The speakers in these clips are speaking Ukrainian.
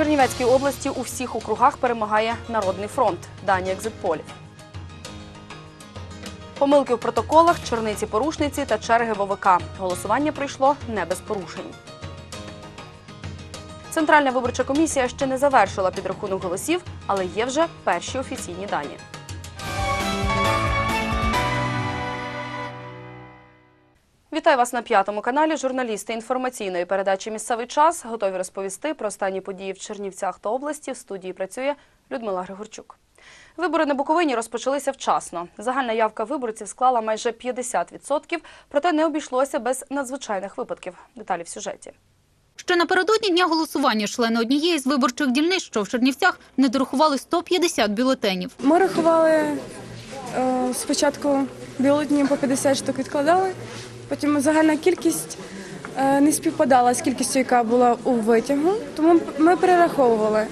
Чернівецькій області у всіх округах перемагає Народний фронт. Дані екзитполів. Помилки в протоколах, черниці порушниці та черги ВВК. Голосування пройшло не без порушень. Центральна виборча комісія ще не завершила підрахунок голосів, але є вже перші офіційні дані. Вітаю вас на п'ятому каналі. Журналісти інформаційної передачі Місцевий час готові розповісти про останні події в Чернівцях та області. В студії працює Людмила Григорчук. Вибори на Буковині розпочалися вчасно. Загальна явка виборців склала майже 50%, проте не обійшлося без надзвичайних випадків. Деталі в сюжеті. Ще напередодні дня голосування члени однієї з виборчих дільниць, що в Чернівцях, не дорахували 150 бюлетенів. Ми рахували е, спочатку бюлетні по 50 штук відкладали, потім загальна кількість е, не співпадала з кількістю, яка була у витягу, тому ми перераховували.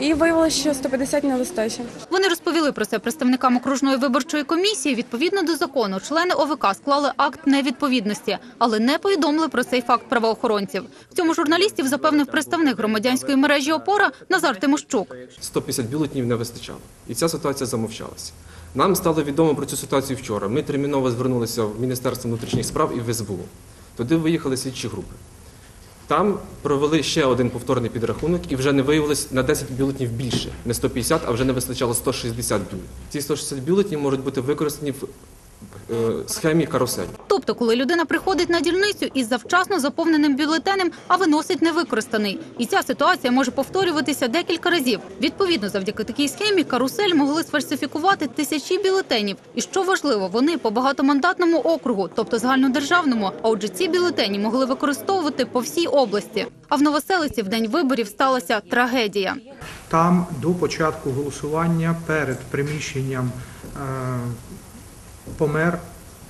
І виявилося, що 150 недостатньо. Вони розповіли про це представникам окружної виборчої комісії. Відповідно до закону, члени ОВК склали акт невідповідності, але не повідомили про цей факт правоохоронців. В цьому журналістів запевнив представник громадянської мережі ОПОРА Назар Тимощук. 150 бюлетнів не вистачало. І ця ситуація замовчалася. Нам стало відомо про цю ситуацію вчора. Ми терміново звернулися в Міністерство внутрішніх справ і в СБУ. Туди виїхали слідчі групи. Там провели ще один повторний підрахунок і вже не виявилось на 10 бюлетнів більше. Не 150, а вже не вистачало 160 бюлетнів. Ці 160 бюлетнів можуть бути використані в схемі карусель. Тобто, коли людина приходить на дільницю із завчасно заповненим бюлетенем, а виносить невикористаний. І ця ситуація може повторюватися декілька разів. Відповідно, завдяки такій схемі карусель могли сфальсифікувати тисячі бюлетенів. І що важливо, вони по багатомандатному округу, тобто загальнодержавному. А отже, ці бюлетені могли використовувати по всій області. А в Новоселиці в день виборів сталася трагедія. Там до початку голосування перед приміщенням е, помер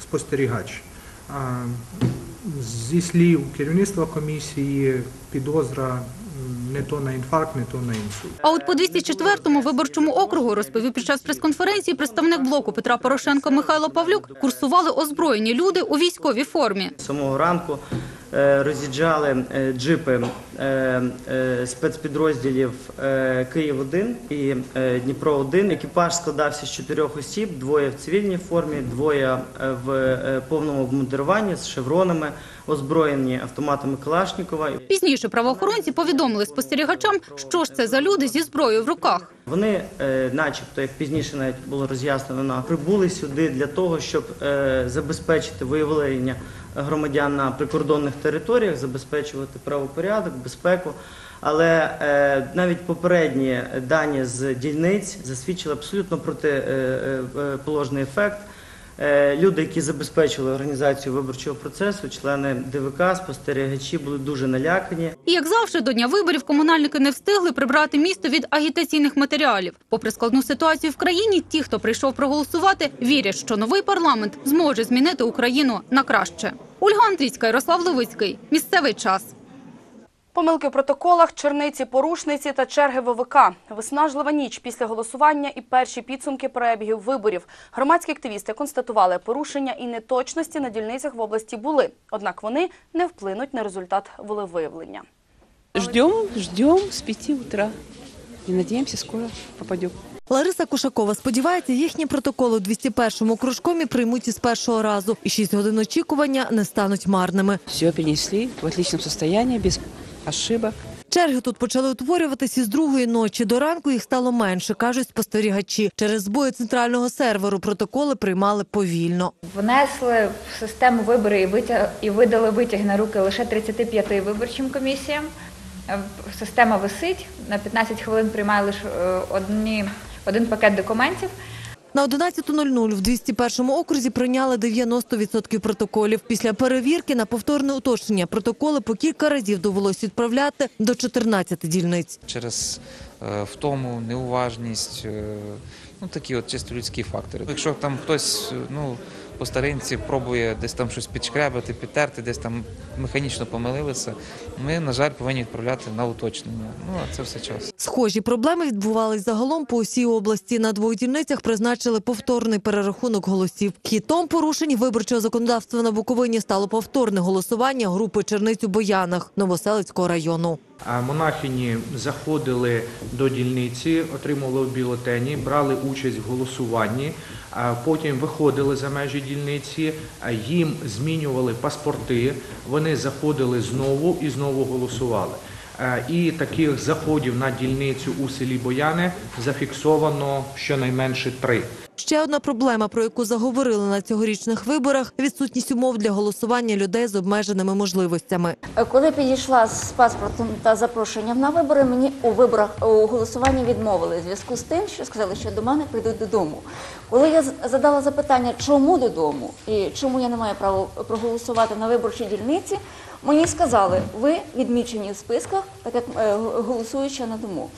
спостерігач. Зі слів керівництва комісії підозра не то на інфаркт, не то на інсульт. А от по 204-му виборчому округу розповів під час прес-конференції представник блоку Петра Порошенка Михайло Павлюк. Курсували озброєні люди у військовій формі. З самого ранку роз'їжджали е, джипи е, е, спецпідрозділів е, Київ-1 і е, Дніпро-1. Екіпаж складався з чотирьох осіб: двоє в цивільній формі, двоє е, в е, повному обмундируванні з шевронами, озброєні автоматами Калашнікова. Пізніше правоохоронці повідомили спостерігачам, що ж це за люди зі зброєю в руках. Вони, е, начебто, як пізніше навіть було роз'яснено, прибули сюди для того, щоб е, забезпечити виявлення громадян на прикордонних територіях, забезпечувати правопорядок, безпеку. Але е, навіть попередні дані з дільниць засвідчили абсолютно протиположний ефект. Е, Люди, які забезпечили організацію виборчого процесу, члени ДВК, спостерігачі, були дуже налякані. І як завжди, до дня виборів комунальники не встигли прибрати місто від агітаційних матеріалів. Попри складну ситуацію в країні, ті, хто прийшов проголосувати, вірять, що новий парламент зможе змінити Україну на краще. Ольга Андрійська, Ярослав Левицький. Місцевий час. Помилки в протоколах, черниці, порушниці та черги ВВК. Виснажлива ніч після голосування і перші підсумки перебігів виборів. Громадські активісти констатували, порушення і неточності на дільницях в області були. Однак вони не вплинуть на результат волевиявлення. Ждем, ждем с 5 утра. И надеемся, скоро попадем. Лариса Кушакова сподівається, їхні протоколи у 201-му кружкомі приймуть із першого разу, і 6 годин очікування не стануть марними. Все перенесли в отличном состоянии, без ошибок. Черги тут почали утворюватись із другої ночі. До ранку їх стало менше, кажуть спостерігачі. Через збої центрального серверу протоколи приймали повільно. Внесли в систему вибори і витяг і видали витяги на руки лише 35 виборчим комісіям. Е, Система висить на 15 хвилин приймає лише е, одні, один пакет документів. На 11.00 в 201-му окрузі прийняли 90% протоколів. Після перевірки на повторне уточнення протоколи по кілька разів довелось відправляти до 14 дільниць. через е, втому, неуважність, е, ну такі от чисто людські фактори. Якщо там хтось е, ну, по старинці пробує десь там щось підшкрябати, підтерти, десь там механічно помилилися, ми, на жаль, повинні відправляти на уточнення. Ну, а це все час. Схожі проблеми відбувались загалом по усій області. На двох дільницях призначили повторний перерахунок голосів. Хітом порушень виборчого законодавства на Буковині стало повторне голосування групи черниць у Боянах Новоселицького району. Монахині заходили до дільниці, отримували бюлетені, брали участь в голосуванні, потім виходили за межі дільниці, їм змінювали паспорти, вони заходили знову і знову голосували. Е, І таких заходів на дільницю у селі Бояне зафіксовано щонайменше три. Ще одна проблема, про яку заговорили на цьогорічних виборах – відсутність умов для голосування людей з обмеженими можливостями. Коли підійшла з паспортом та запрошенням на вибори, мені у виборах у голосуванні відмовили в зв'язку з тим, що сказали, що до мене прийдуть додому. Коли я з- задала запитання, чому додому і чому я не маю права проголосувати на виборчій дільниці, мені сказали, ви відмічені в списках, так як е, голосуюча на дому.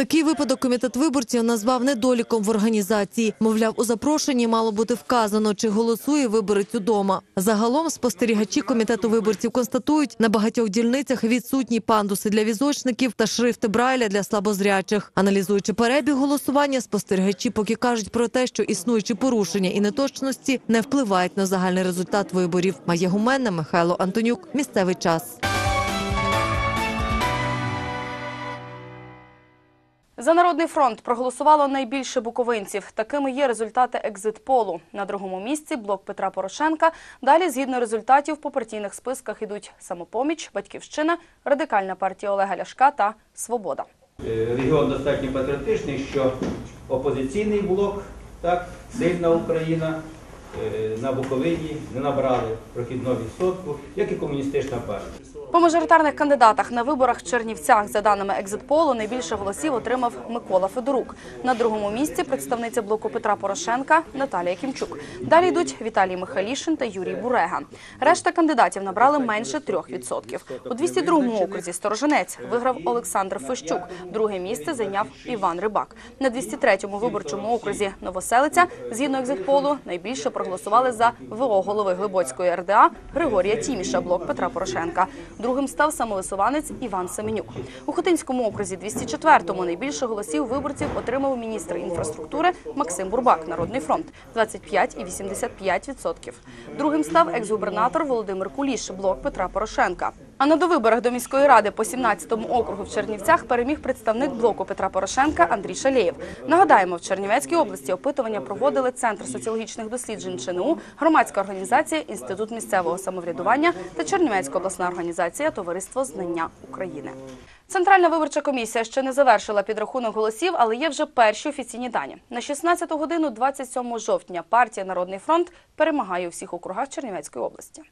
Такий випадок комітет виборців назвав недоліком в організації. Мовляв, у запрошенні мало бути вказано, чи голосує виборець удома. Загалом спостерігачі комітету виборців констатують, на багатьох дільницях відсутні пандуси для візочників та шрифти Брайля для слабозрячих. Аналізуючи перебіг голосування, спостерігачі поки кажуть про те, що існуючі порушення і неточності не впливають на загальний результат виборів. Має гуменна Михайло Антонюк. Місцевий час. За Народний фронт проголосувало найбільше буковинців. Такими є результати екзит-полу. На другому місці блок Петра Порошенка. Далі, згідно результатів, по партійних списках ідуть «Самопоміч», «Батьківщина», Радикальна партія Олега Ляшка та «Свобода». Е, Регіон достатньо патріотичний, що опозиційний блок, так, сильна Україна е, на Буковині не набрали прохідного відсотку, як і комуністична партія. По мажоритарних кандидатах на виборах в Чернівцях, за даними екзит-полу, найбільше голосів отримав Микола Федорук. На другому місці представниця блоку Петра Порошенка Наталія Кімчук. Далі йдуть Віталій Михайлішин та Юрій Бурега. Решта кандидатів набрали менше 3%. У 202-му окрузі Сторожинець виграв Олександр Фещук. Друге місце зайняв Іван Рибак. На 203-му виборчому окрузі Новоселиця, згідно екзит-полу, найбільше проголосували за ВО голови Глибоцької РДА Григорія Тіміша, блок Петра Порошенка. Другим став самовисуванець Іван Семенюк. У Хотинському окрузі 204-му найбільше голосів виборців отримав міністр інфраструктури Максим Бурбак, Народний фронт 25,85%. Другим став екс-губернатор Володимир Куліш, блок Петра Порошенка. А на довиборах до міської ради по 17-му округу в Чернівцях переміг представник блоку Петра Порошенка Андрій Шалєєв. Нагадаємо, в Чернівецькій області опитування проводили Центр соціологічних досліджень ЧНУ, громадська організація Інститут місцевого самоврядування та Чернівецька обласна організація Товариство знання України. Центральна виборча комісія ще не завершила підрахунок голосів, але є вже перші офіційні дані. На 16 годину 27 жовтня партія Народний фронт перемагає у всіх округах Чернівецької області.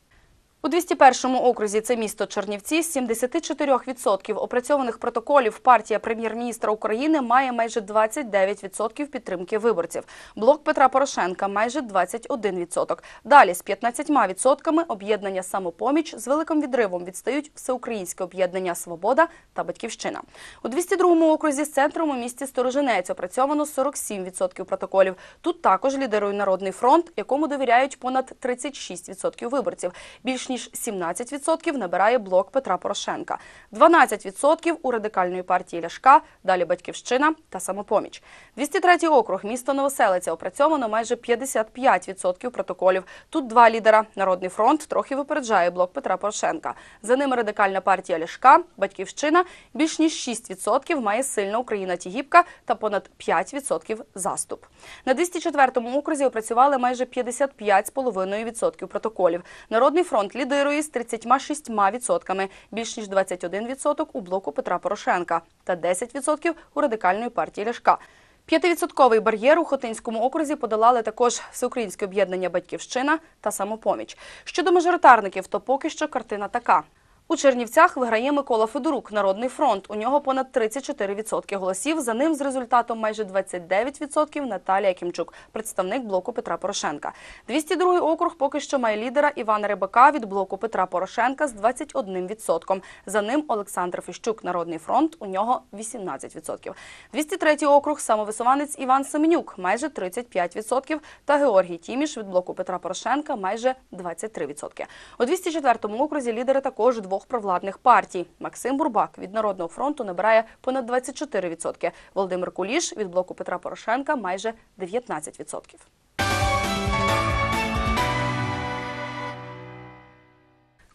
У 201-му окрузі це місто Чернівці з 74% опрацьованих протоколів партія прем'єр-міністра України має майже 29% підтримки виборців. Блок Петра Порошенка майже 21%. Далі з 15% об'єднання «Самопоміч» з великим відривом відстають Всеукраїнське об'єднання «Свобода» та «Батьківщина». У 202-му окрузі з центром у місті Сторожинець опрацьовано 47% протоколів. Тут також лідирує Народний фронт, якому довіряють понад 36% виборців. Більш ніж 17% набирає блок Петра Порошенка, 12% у радикальної партії Ляшка, далі Батьківщина та Самопоміч. 203 округ, місто Новоселиця, опрацьовано майже 55% протоколів. Тут два лідера. Народний фронт трохи випереджає блок Петра Порошенка. За ними радикальна партія Ляшка, Батьківщина. Більш ніж 6% має сильна Україна Тігіпка та понад 5% заступ. На 204-му окрузі опрацювали майже 55,5% протоколів. Народний фронт лідирує з 36%, більш ніж 21% у блоку Петра Порошенка та 10% у радикальної партії Ляшка. П'ятивідсотковий бар'єр у Хотинському окрузі подолали також Всеукраїнське об'єднання «Батьківщина» та «Самопоміч». Щодо мажоритарників, то поки що картина така. У Чернівцях виграє Микола Федорук, Народний фронт. У нього понад 34% голосів. За ним з результатом майже 29% Наталія Кімчук, представник блоку Петра Порошенка. 202 округ поки що має лідера Івана Рибака від блоку Петра Порошенка з 21%. За ним Олександр Фіщук, Народний фронт. У нього 18%. 203 округ самовисуванець Іван Семенюк, майже 35%. Та Георгій Тіміш від блоку Петра Порошенка майже 23%. У 204 окрузі лідери також двох провладних партій. Максим Бурбак від Народного фронту набирає понад 24%. Володимир Куліш від блоку Петра Порошенка майже 19%.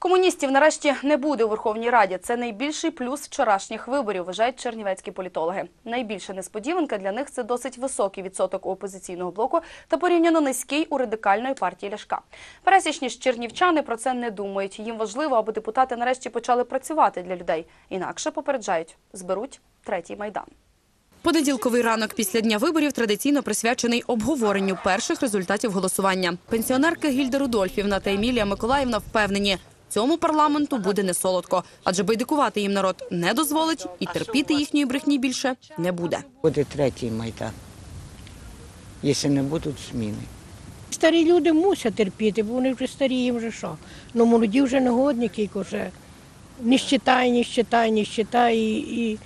Комуністів нарешті не буде у Верховній Раді. Це найбільший плюс вчорашніх виборів, вважають чернівецькі політологи. Найбільша несподіванка для них це досить високий відсоток у опозиційного блоку та порівняно низький у радикальної партії Ляшка. Пересічні ж чернівчани про це не думають. Їм важливо, аби депутати нарешті почали працювати для людей. Інакше попереджають, зберуть третій майдан. Понеділковий ранок після дня виборів традиційно присвячений обговоренню перших результатів голосування. Пенсіонерки Гільда Рудольфівна та Емілія Миколаївна впевнені, цьому парламенту буде не солодко, адже байдикувати їм народ не дозволить і терпіти їхньої брехні більше не буде. Буде третій майдан, якщо не будуть зміни. Старі люди мусять терпіти, бо вони вже старі, їм вже що. Ну молоді вже негодники, вже не щитай, не щитай, не щитай і, і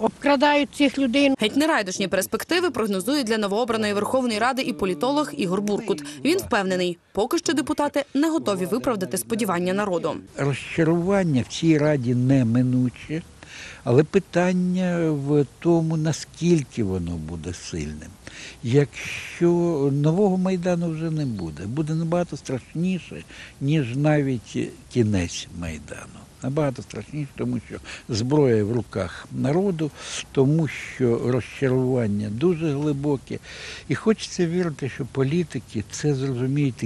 обкрадають цих людей. Геть нерайдушні перспективи прогнозує для новообраної Верховної Ради і політолог Ігор Буркут. Він впевнений, поки що депутати не готові виправдати сподівання народу. розчарування в цій раді неминуче, але питання в тому, наскільки воно буде сильним. Якщо нового майдану вже не буде, буде набагато страшніше, ніж навіть кінець майдану. Набагато страшніше, тому що зброя в руках народу, тому що розчарування дуже глибоке. І хочеться вірити, що політики це зрозуміють,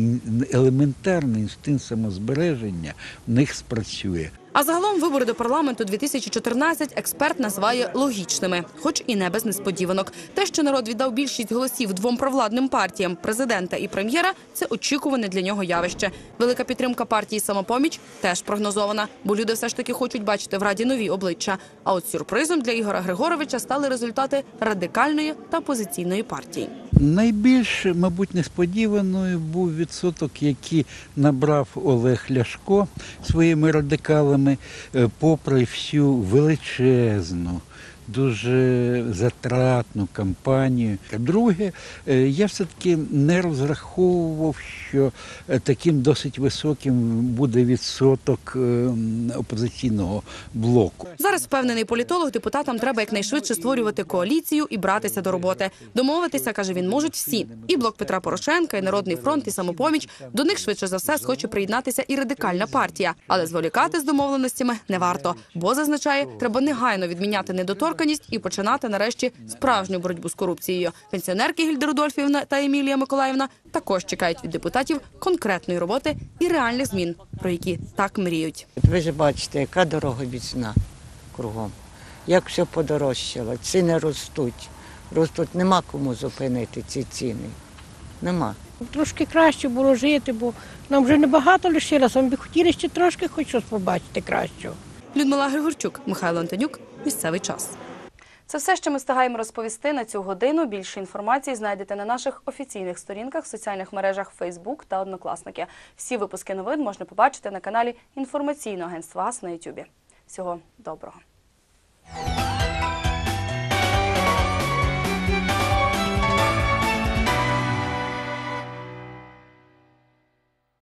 елементарний інстинкт самозбереження в них спрацює. А загалом вибори до парламенту 2014 експерт називає логічними, хоч і не без несподіванок. Те, що народ віддав більшість голосів двом провладним партіям президента і прем'єра, це очікуване для нього явище. Велика підтримка партії самопоміч теж прогнозована, бо люди все ж таки хочуть бачити в раді нові обличчя. А от сюрпризом для Ігора Григоровича стали результати радикальної та опозиційної партії. Найбільш, мабуть, несподіваною був відсоток, який набрав Олег Ляшко своїми радикалами, е, попри всю величезну. Дуже затратну кампанію. Друге, е, я все-таки не розраховував, що е, таким досить високим буде відсоток е, опозиційного блоку. Зараз впевнений політолог, депутатам треба якнайшвидше створювати коаліцію і братися до роботи. Домовитися, каже він, можуть всі. І блок Петра Порошенка, і Народний фронт, і самопоміч. До них швидше за все схоче приєднатися і радикальна партія. Але зволікати з домовленостями не варто, бо зазначає, треба негайно відміняти недоторканість і починати нарешті справжню боротьбу з корупцією. Пенсіонерки Гільда Рудольфівна та Емілія Миколаївна також чекають від депутатів конкретної роботи і реальних змін, про які так мріють. Ви ж бачите, яка дороговізна кругом. Як все подорожчало, ціни ростуть. Ростуть, нема кому зупинити ці ціни. Нема. Трошки краще було жити, бо нам вже небагато лишилося. Ми б хотіли ще трошки хоч щось побачити кращого. Людмила Григорчук, Михайло Антонюк. Місцевий час. Це все, що ми встигаємо розповісти на цю годину. Більше інформації знайдете на наших офіційних сторінках в соціальних мережах Facebook та Однокласники. Всі випуски новин можна побачити на каналі інформаційного агентства ГАЗ на YouTube. Всього доброго.